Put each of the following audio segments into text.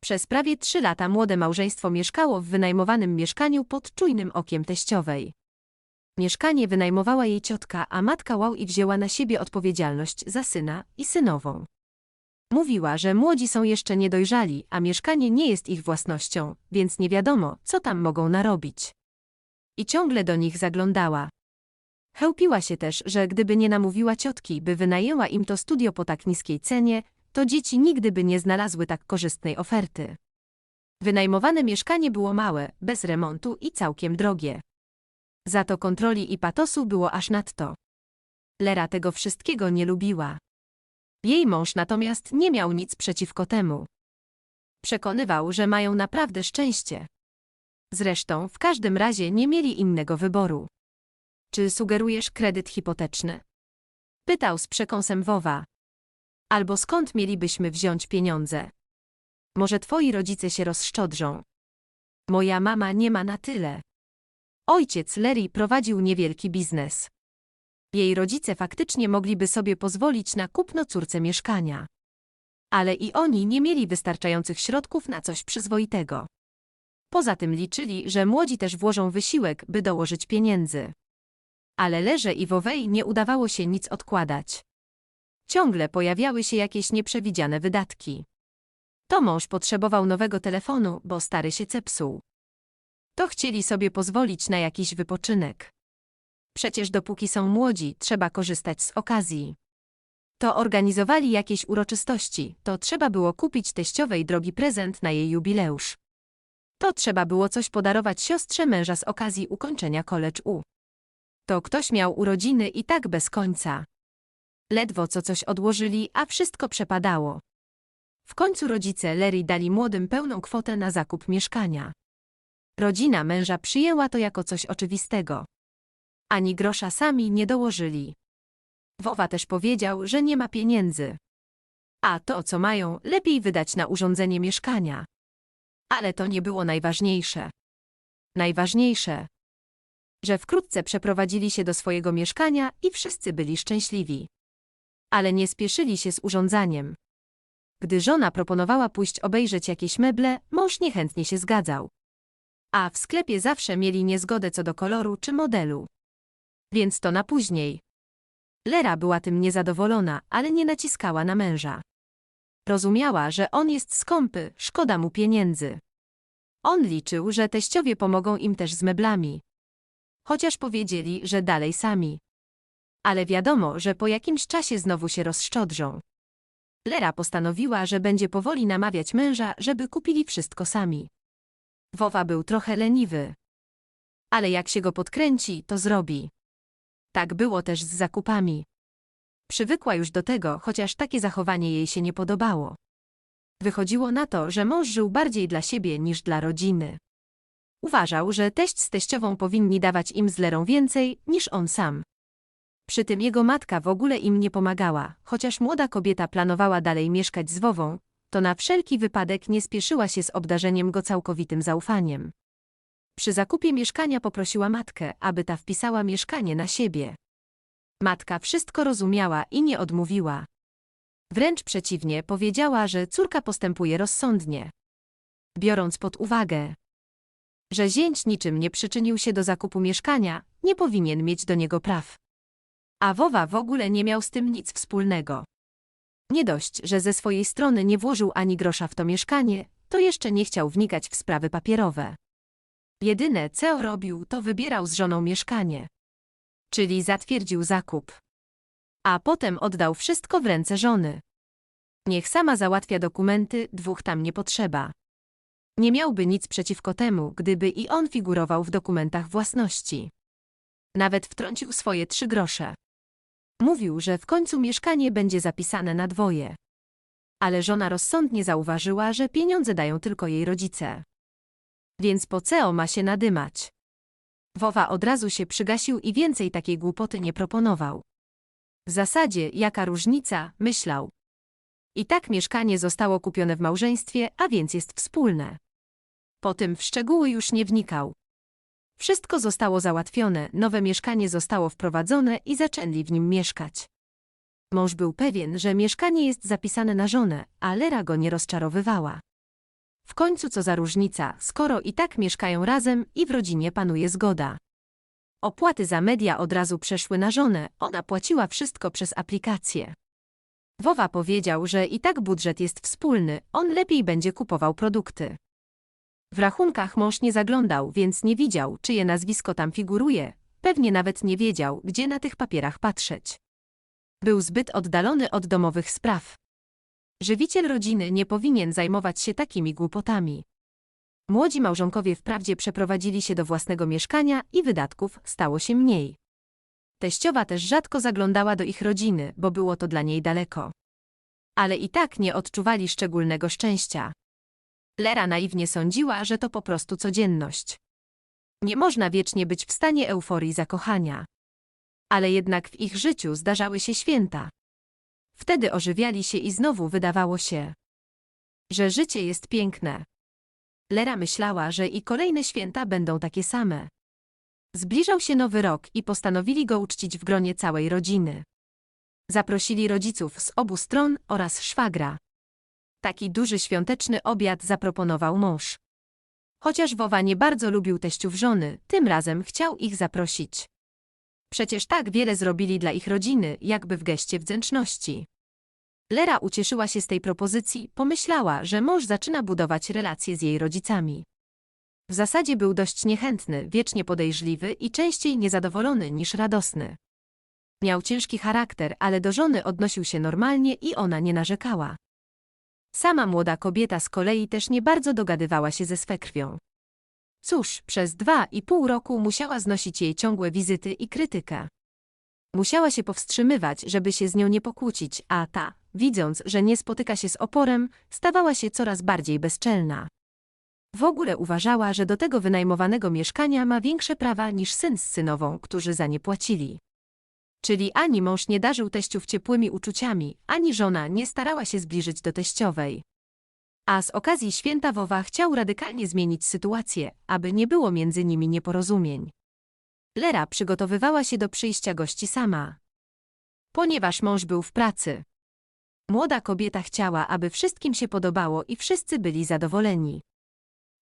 Przez prawie trzy lata młode małżeństwo mieszkało w wynajmowanym mieszkaniu pod czujnym okiem teściowej. Mieszkanie wynajmowała jej ciotka, a matka Łał i wzięła na siebie odpowiedzialność za syna i synową. Mówiła, że młodzi są jeszcze niedojrzali, a mieszkanie nie jest ich własnością, więc nie wiadomo, co tam mogą narobić. I ciągle do nich zaglądała. Chełpiła się też, że gdyby nie namówiła ciotki, by wynajęła im to studio po tak niskiej cenie, to dzieci nigdy by nie znalazły tak korzystnej oferty. Wynajmowane mieszkanie było małe, bez remontu i całkiem drogie. Za to kontroli i patosu było aż nadto. Lera tego wszystkiego nie lubiła. Jej mąż natomiast nie miał nic przeciwko temu. Przekonywał, że mają naprawdę szczęście. Zresztą w każdym razie nie mieli innego wyboru. Czy sugerujesz kredyt hipoteczny? Pytał z przekąsem Wowa. Albo skąd mielibyśmy wziąć pieniądze? Może twoi rodzice się rozszczodrzą. Moja mama nie ma na tyle. Ojciec Larry prowadził niewielki biznes. Jej rodzice faktycznie mogliby sobie pozwolić na kupno córce mieszkania. Ale i oni nie mieli wystarczających środków na coś przyzwoitego. Poza tym liczyli, że młodzi też włożą wysiłek, by dołożyć pieniędzy. Ale Lerze i Wowej nie udawało się nic odkładać. Ciągle pojawiały się jakieś nieprzewidziane wydatki. To mąż potrzebował nowego telefonu, bo stary się zepsuł. To chcieli sobie pozwolić na jakiś wypoczynek. Przecież dopóki są młodzi, trzeba korzystać z okazji. To organizowali jakieś uroczystości, to trzeba było kupić teściowej drogi prezent na jej jubileusz. To trzeba było coś podarować siostrze męża z okazji ukończenia college U. To ktoś miał urodziny i tak bez końca. Ledwo co coś odłożyli, a wszystko przepadało. W końcu rodzice Larry dali młodym pełną kwotę na zakup mieszkania. Rodzina męża przyjęła to jako coś oczywistego. Ani grosza sami nie dołożyli. Wowa też powiedział, że nie ma pieniędzy. A to, co mają, lepiej wydać na urządzenie mieszkania. Ale to nie było najważniejsze. Najważniejsze, że wkrótce przeprowadzili się do swojego mieszkania i wszyscy byli szczęśliwi. Ale nie spieszyli się z urządzaniem. Gdy żona proponowała pójść obejrzeć jakieś meble, mąż niechętnie się zgadzał. A w sklepie zawsze mieli niezgodę co do koloru czy modelu. Więc to na później. Lera była tym niezadowolona, ale nie naciskała na męża. Rozumiała, że on jest skąpy, szkoda mu pieniędzy. On liczył, że teściowie pomogą im też z meblami. Chociaż powiedzieli, że dalej sami. Ale wiadomo, że po jakimś czasie znowu się rozszczodrzą. Lera postanowiła, że będzie powoli namawiać męża, żeby kupili wszystko sami. Wowa był trochę leniwy. Ale jak się go podkręci, to zrobi. Tak było też z zakupami. Przywykła już do tego, chociaż takie zachowanie jej się nie podobało. Wychodziło na to, że mąż żył bardziej dla siebie niż dla rodziny. Uważał, że teść z teściową powinni dawać im z Lerą więcej niż on sam. Przy tym jego matka w ogóle im nie pomagała, chociaż młoda kobieta planowała dalej mieszkać z Wową, to na wszelki wypadek nie spieszyła się z obdarzeniem go całkowitym zaufaniem. Przy zakupie mieszkania poprosiła matkę, aby ta wpisała mieszkanie na siebie. Matka wszystko rozumiała i nie odmówiła. Wręcz przeciwnie, powiedziała, że córka postępuje rozsądnie. Biorąc pod uwagę, że zięć niczym nie przyczynił się do zakupu mieszkania, nie powinien mieć do niego praw. A Wowa w ogóle nie miał z tym nic wspólnego. Nie dość, że ze swojej strony nie włożył ani grosza w to mieszkanie, to jeszcze nie chciał wnikać w sprawy papierowe. Jedyne, co robił, to wybierał z żoną mieszkanie. Czyli zatwierdził zakup. A potem oddał wszystko w ręce żony. Niech sama załatwia dokumenty, dwóch tam nie potrzeba. Nie miałby nic przeciwko temu, gdyby i on figurował w dokumentach własności. Nawet wtrącił swoje trzy grosze. Mówił, że w końcu mieszkanie będzie zapisane na dwoje. Ale żona rozsądnie zauważyła, że pieniądze dają tylko jej rodzice. Więc po co ma się nadymać? Wowa od razu się przygasił i więcej takiej głupoty nie proponował. W zasadzie, jaka różnica, myślał. I tak mieszkanie zostało kupione w małżeństwie, a więc jest wspólne. Po tym w szczegóły już nie wnikał. Wszystko zostało załatwione, nowe mieszkanie zostało wprowadzone i zaczęli w nim mieszkać. Mąż był pewien, że mieszkanie jest zapisane na żonę, a Lera go nie rozczarowywała. W końcu co za różnica, skoro i tak mieszkają razem i w rodzinie panuje zgoda. Opłaty za media od razu przeszły na żonę, ona płaciła wszystko przez aplikację. Wowa powiedział, że i tak budżet jest wspólny, on lepiej będzie kupował produkty. W rachunkach mąż nie zaglądał, więc nie widział, czyje nazwisko tam figuruje, pewnie nawet nie wiedział, gdzie na tych papierach patrzeć. Był zbyt oddalony od domowych spraw. Żywiciel rodziny nie powinien zajmować się takimi głupotami. Młodzi małżonkowie wprawdzie przeprowadzili się do własnego mieszkania i wydatków stało się mniej. Teściowa też rzadko zaglądała do ich rodziny, bo było to dla niej daleko. Ale i tak nie odczuwali szczególnego szczęścia. Lera naiwnie sądziła, że to po prostu codzienność. Nie można wiecznie być w stanie euforii zakochania. Ale jednak w ich życiu zdarzały się święta. Wtedy ożywiali się i znowu wydawało się, że życie jest piękne. Lera myślała, że i kolejne święta będą takie same. Zbliżał się nowy rok i postanowili go uczcić w gronie całej rodziny. Zaprosili rodziców z obu stron oraz szwagra. Taki duży świąteczny obiad zaproponował mąż. Chociaż Wowa nie bardzo lubił teściów żony, tym razem chciał ich zaprosić. Przecież tak wiele zrobili dla ich rodziny, jakby w geście wdzięczności. Lera ucieszyła się z tej propozycji, pomyślała, że mąż zaczyna budować relacje z jej rodzicami. W zasadzie był dość niechętny, wiecznie podejrzliwy i częściej niezadowolony niż radosny. Miał ciężki charakter, ale do żony odnosił się normalnie i ona nie narzekała. Sama młoda kobieta z kolei też nie bardzo dogadywała się ze swekrwią. Cóż, przez dwa i pół roku musiała znosić jej ciągłe wizyty i krytykę. Musiała się powstrzymywać, żeby się z nią nie pokłócić, a ta, widząc, że nie spotyka się z oporem, stawała się coraz bardziej bezczelna. W ogóle uważała, że do tego wynajmowanego mieszkania ma większe prawa niż syn z synową, którzy za nie płacili. Czyli ani mąż nie darzył teściów ciepłymi uczuciami, ani żona nie starała się zbliżyć do teściowej. A z okazji święta Wowa chciał radykalnie zmienić sytuację, aby nie było między nimi nieporozumień. Lera przygotowywała się do przyjścia gości sama. Ponieważ mąż był w pracy. Młoda kobieta chciała, aby wszystkim się podobało i wszyscy byli zadowoleni.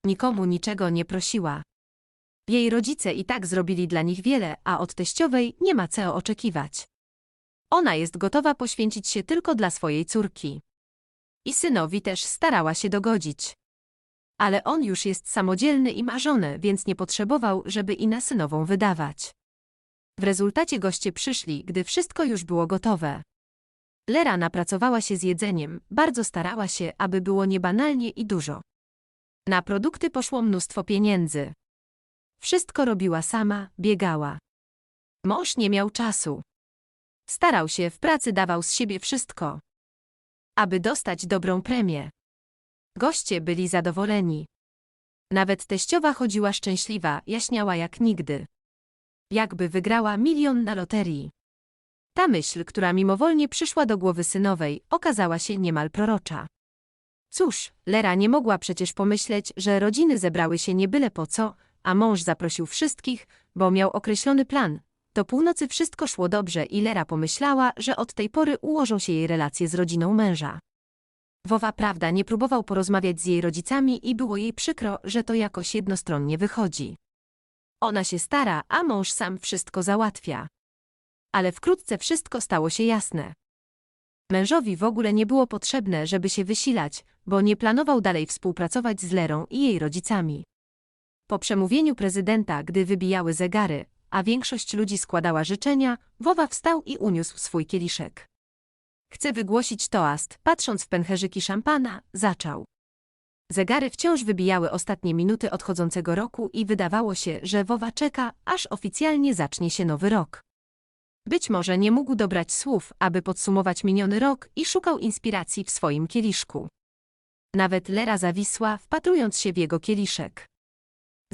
Nikomu niczego nie prosiła. Jej rodzice i tak zrobili dla nich wiele, a od teściowej nie ma co oczekiwać. Ona jest gotowa poświęcić się tylko dla swojej córki. I synowi też starała się dogodzić. Ale on już jest samodzielny i ma żonę, więc nie potrzebował, żeby i na synową wydawać. W rezultacie goście przyszli, gdy wszystko już było gotowe. Lera napracowała się z jedzeniem, bardzo starała się, aby było niebanalnie i dużo. Na produkty poszło mnóstwo pieniędzy. Wszystko robiła sama, biegała. Mąż nie miał czasu. Starał się, w pracy dawał z siebie wszystko. Aby dostać dobrą premię. Goście byli zadowoleni. Nawet teściowa chodziła szczęśliwa, jaśniała jak nigdy. Jakby wygrała milion na loterii. Ta myśl, która mimowolnie przyszła do głowy synowej, okazała się niemal prorocza. Cóż, Lera nie mogła przecież pomyśleć, że rodziny zebrały się nie byle po co, a mąż zaprosił wszystkich, bo miał określony plan. Do północy wszystko szło dobrze i Lera pomyślała, że od tej pory ułożą się jej relacje z rodziną męża. Wowa prawda nie próbował porozmawiać z jej rodzicami i było jej przykro, że to jakoś jednostronnie wychodzi. Ona się stara, a mąż sam wszystko załatwia. Ale wkrótce wszystko stało się jasne. Mężowi w ogóle nie było potrzebne, żeby się wysilać, bo nie planował dalej współpracować z Lerą i jej rodzicami. Po przemówieniu prezydenta, gdy wybijały zegary, a większość ludzi składała życzenia, Wowa wstał i uniósł swój kieliszek. Chce wygłosić toast, patrząc w pęcherzyki szampana, zaczął. Zegary wciąż wybijały ostatnie minuty odchodzącego roku i wydawało się, że Wowa czeka, aż oficjalnie zacznie się nowy rok. Być może nie mógł dobrać słów, aby podsumować miniony rok i szukał inspiracji w swoim kieliszku. Nawet Lera zawisła, wpatrując się w jego kieliszek.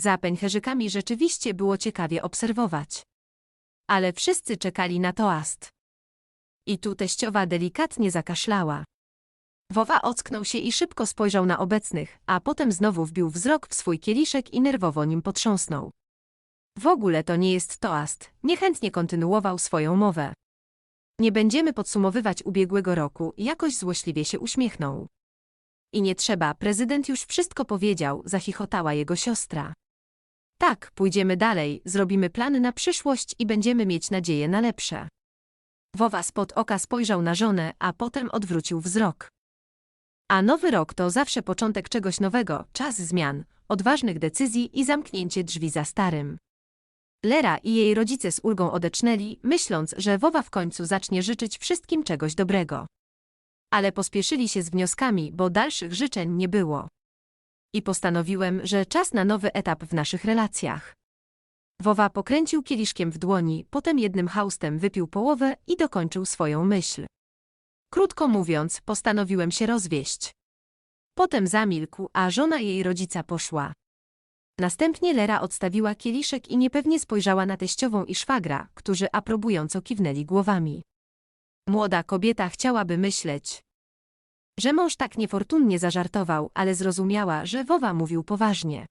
Za pęcherzykami rzeczywiście było ciekawie obserwować. Ale wszyscy czekali na toast. I tu teściowa delikatnie zakaszlała. Wowa ocknął się i szybko spojrzał na obecnych, a potem znowu wbił wzrok w swój kieliszek i nerwowo nim potrząsnął. W ogóle to nie jest toast, niechętnie kontynuował swoją mowę. Nie będziemy podsumowywać ubiegłego roku, jakoś złośliwie się uśmiechnął. I nie trzeba, prezydent już wszystko powiedział, zachichotała jego siostra. Tak, pójdziemy dalej, zrobimy plany na przyszłość i będziemy mieć nadzieję na lepsze. Wowa spod oka spojrzał na żonę, a potem odwrócił wzrok. A nowy rok to zawsze początek czegoś nowego, czas zmian, odważnych decyzji i zamknięcie drzwi za starym. Lera i jej rodzice z ulgą odecznęli, myśląc, że Wowa w końcu zacznie życzyć wszystkim czegoś dobrego. Ale pospieszyli się z wnioskami, bo dalszych życzeń nie było. I postanowiłem, że czas na nowy etap w naszych relacjach. Wowa pokręcił kieliszkiem w dłoni, potem jednym haustem wypił połowę i dokończył swoją myśl. Krótko mówiąc, postanowiłem się rozwieść. Potem zamilkł, a żona jej rodzica poszła. Następnie Lera odstawiła kieliszek i niepewnie spojrzała na teściową i szwagra, którzy aprobująco kiwnęli głowami. Młoda kobieta chciałaby myśleć, że mąż tak niefortunnie zażartował, ale zrozumiała, że Wowa mówił poważnie.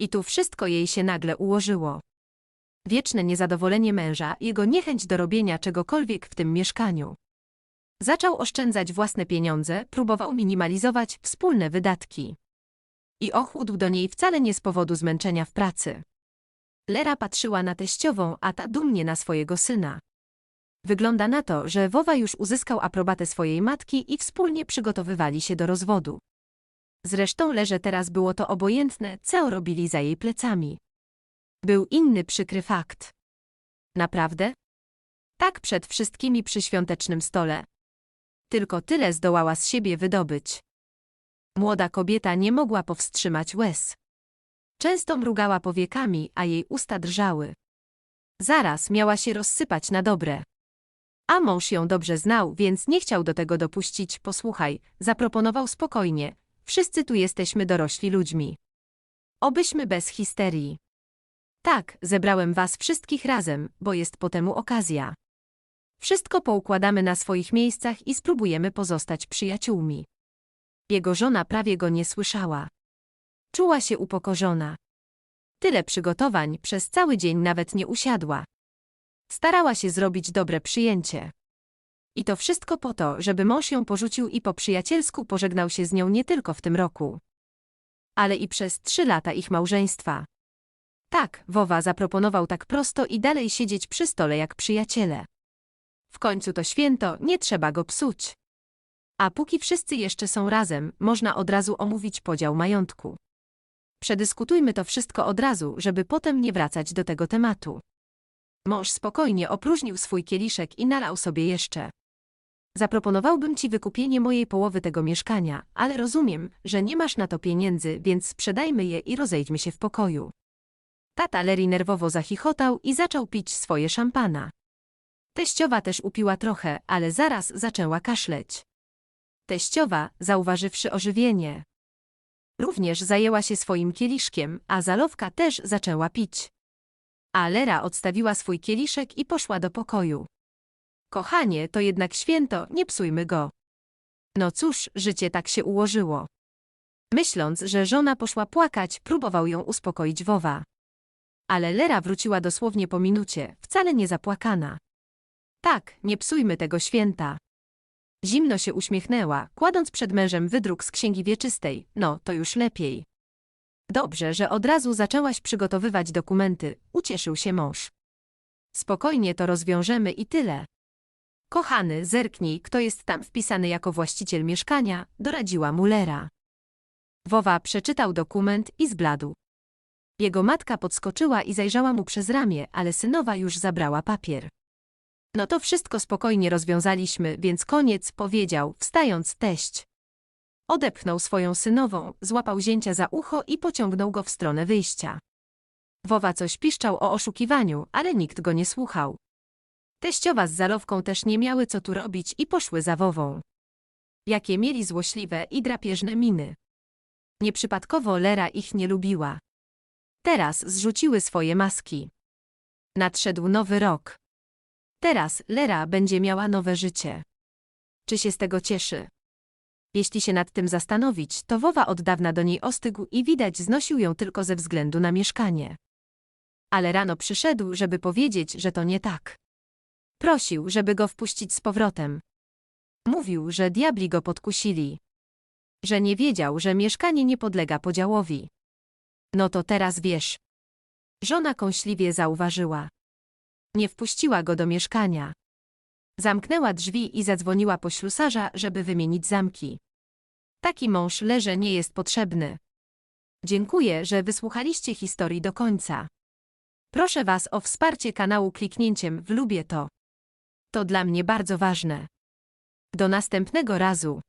I tu wszystko jej się nagle ułożyło. Wieczne niezadowolenie męża, jego niechęć do robienia czegokolwiek w tym mieszkaniu. Zaczął oszczędzać własne pieniądze, próbował minimalizować wspólne wydatki. I ochłódł do niej wcale nie z powodu zmęczenia w pracy. Lera patrzyła na teściową, a ta dumnie na swojego syna. Wygląda na to, że Wowa już uzyskał aprobatę swojej matki i wspólnie przygotowywali się do rozwodu. Zresztą Lerze teraz było to obojętne, co robili za jej plecami. Był inny przykry fakt. Naprawdę? Tak przed wszystkimi przy świątecznym stole. Tylko tyle zdołała z siebie wydobyć. Młoda kobieta nie mogła powstrzymać łez. Często mrugała powiekami, a jej usta drżały. Zaraz miała się rozsypać na dobre. A mąż ją dobrze znał, więc nie chciał do tego dopuścić. Posłuchaj, zaproponował spokojnie. Wszyscy tu jesteśmy dorośli ludźmi. Obyśmy bez histerii. Tak, zebrałem was wszystkich razem, bo jest po temu okazja. Wszystko poukładamy na swoich miejscach i spróbujemy pozostać przyjaciółmi. Jego żona prawie go nie słyszała. Czuła się upokorzona. Tyle przygotowań, przez cały dzień nawet nie usiadła. Starała się zrobić dobre przyjęcie. I to wszystko po to, żeby mąż ją porzucił i po przyjacielsku pożegnał się z nią nie tylko w tym roku, ale i przez trzy lata ich małżeństwa. Tak, Wowa zaproponował tak prosto i dalej siedzieć przy stole jak przyjaciele. W końcu to święto, nie trzeba go psuć. A póki wszyscy jeszcze są razem, można od razu omówić podział majątku. Przedyskutujmy to wszystko od razu, żeby potem nie wracać do tego tematu. Mąż spokojnie opróżnił swój kieliszek i nalał sobie jeszcze. Zaproponowałbym ci wykupienie mojej połowy tego mieszkania, ale rozumiem, że nie masz na to pieniędzy, więc sprzedajmy je i rozejdźmy się w pokoju. Tata Larry nerwowo zachichotał i zaczął pić swoje szampana. Teściowa też upiła trochę, ale zaraz zaczęła kaszleć. Teściowa, zauważywszy ożywienie, również zajęła się swoim kieliszkiem, a zalowka też zaczęła pić. A Lera odstawiła swój kieliszek i poszła do pokoju. Kochanie, to jednak święto, nie psujmy go. No cóż, życie tak się ułożyło. Myśląc, że żona poszła płakać, próbował ją uspokoić Wowa. Ale Lera wróciła dosłownie po minucie, wcale nie zapłakana. Tak, nie psujmy tego święta. Zimno się uśmiechnęła, kładąc przed mężem wydruk z księgi wieczystej. No, to już lepiej. Dobrze, że od razu zaczęłaś przygotowywać dokumenty, ucieszył się mąż. Spokojnie to rozwiążemy i tyle. Kochany, zerknij, kto jest tam wpisany jako właściciel mieszkania, doradziła Mullera. Wowa przeczytał dokument i zbladł. Jego matka podskoczyła i zajrzała mu przez ramię, ale synowa już zabrała papier. No to wszystko spokojnie rozwiązaliśmy, więc koniec, powiedział, wstając teść. Odepchnął swoją synową, złapał zięcia za ucho i pociągnął go w stronę wyjścia. Wowa coś piszczał o oszukiwaniu, ale nikt go nie słuchał. Teściowa z zalowką też nie miały co tu robić i poszły za Wową. Jakie mieli złośliwe i drapieżne miny. Nieprzypadkowo Lera ich nie lubiła. Teraz zrzuciły swoje maski. Nadszedł nowy rok. Teraz Lera będzie miała nowe życie. Czy się z tego cieszy? Jeśli się nad tym zastanowić, to Wowa od dawna do niej ostygł i widać znosił ją tylko ze względu na mieszkanie. Ale rano przyszedł, żeby powiedzieć, że to nie tak. Prosił, żeby go wpuścić z powrotem. Mówił, że diabli go podkusili. Że nie wiedział, że mieszkanie nie podlega podziałowi. No to teraz wiesz. Żona kąśliwie zauważyła. Nie wpuściła go do mieszkania. Zamknęła drzwi i zadzwoniła po ślusarza, żeby wymienić zamki. Taki mąż leże nie jest potrzebny. Dziękuję, że wysłuchaliście historii do końca. Proszę Was o wsparcie kanału kliknięciem w lubię to. To dla mnie bardzo ważne. Do następnego razu.